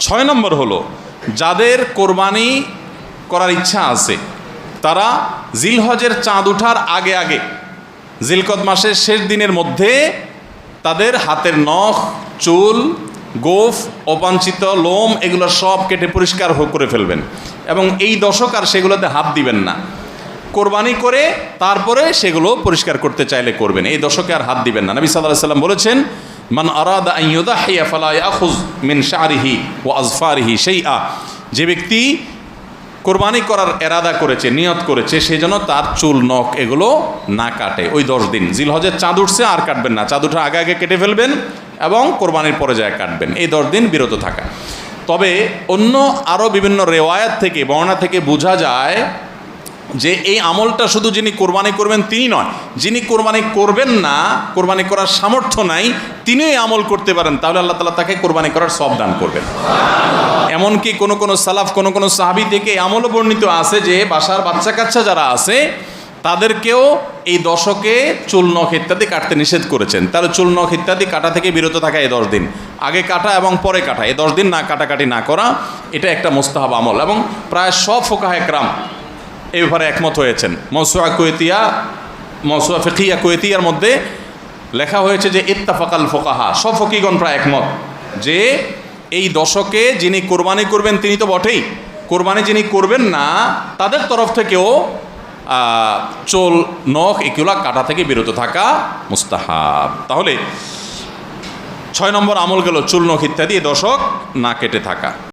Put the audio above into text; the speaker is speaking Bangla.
ছয় নম্বর হলো, যাদের কোরবানি করার ইচ্ছা আছে, তারা জিলহজের চাঁদ ওঠার আগে আগে, জিলকদ মাসের শেষ দিনের মধ্যে তাদের হাতের নখ, চুল, গোফ, অবাঞ্ছিত লোম এগুলো সব কেটে পরিষ্কার করে ফেলবেন। এবং এই দশক আর সেগুলোতে হাত দিবেন না। কোরবানি করে তারপরে সেগুলো পরিষ্কার করতে চাইলে করবেন। এই দশকে আর হাত দিবেন না। নবী সাল্লাহ সাল্লাম বলেছেন মান আরাদা আইয়ুদাহিয়া ফালা ইয়াখুজ মিন শারিহি ওয়া আজফারিহি শাইআ। যে ব্যক্তি কোরবানি করার এরাদা করেছে, নিয়ত করেছে সেই জন্য তার চুল, নখ এগুলো না কাটে। ওই দশ দিন। জিলহজের চাঁদ উঠছে, আর কাটবেন না। চাঁদ উঠে আগে আগে কেটে ফেলবেন এবং কোরবানির পরে যায় কাটবেন। এই দশ দিন বিরত থাকা। তবে অন্য আরও বিভিন্ন রেওয়ায়াত থেকে, বর্ণনা থেকে বোঝা যায় যে এই আমলটা শুধু যিনি কোরবানি করবেন তিনি নয়। যিনি কোরবানি করবেন না, কোরবানি করার সামর্থ্য নাই এই আমল করতে পারেন, তাহলে আল্লাহ তালা তাকে কোরবানি করার সব দান করবেন। এমনকি কোনো কোনো সালাফ, কোনো কোনো সাহাবি থেকে আমলও বর্ণিত আছে যে, বাসার বাচ্চা কাচ্চা যারা আছে, তাদেরকেও এই দশকে চুল নখ ইত্যাদি কাটতে নিষেধ করেছেন। তাহলে চুল নখ ইত্যাদি কাটা থেকে বিরত থাকা এই দশ দিন। আগে কাটা এবং পরে কাটা, এই দশ দিন না কাটাকাটি না করা, এটা একটা মোস্তাহাব আমল। এবং প্রায় সব ফোকাহ একরাম এই ব্যাপারে একমত হয়েছেন। মৌসুয়া কুয়েতিয়া, মৌসুয়া ফিকিয়া কুয়েতিয়ার মধ্যে লেখা হয়েছে যে ইত্তাফাকাল ফোকাহা, সব ফকিগণ প্রায় একমত যে এই দশকে যিনি কোরবানি করবেন তিনি তো বটেই। কোরবানি যিনি করবেন না, তাদের তরফ থেকেও চোল, নখ, এগুলা কাটা থেকে বিরত থাকা মুস্তাহাব। তাহলে, ছয় নম্বর আমল গেল চুল, নখ ইত্যাদি দশক না কেটে থাকা।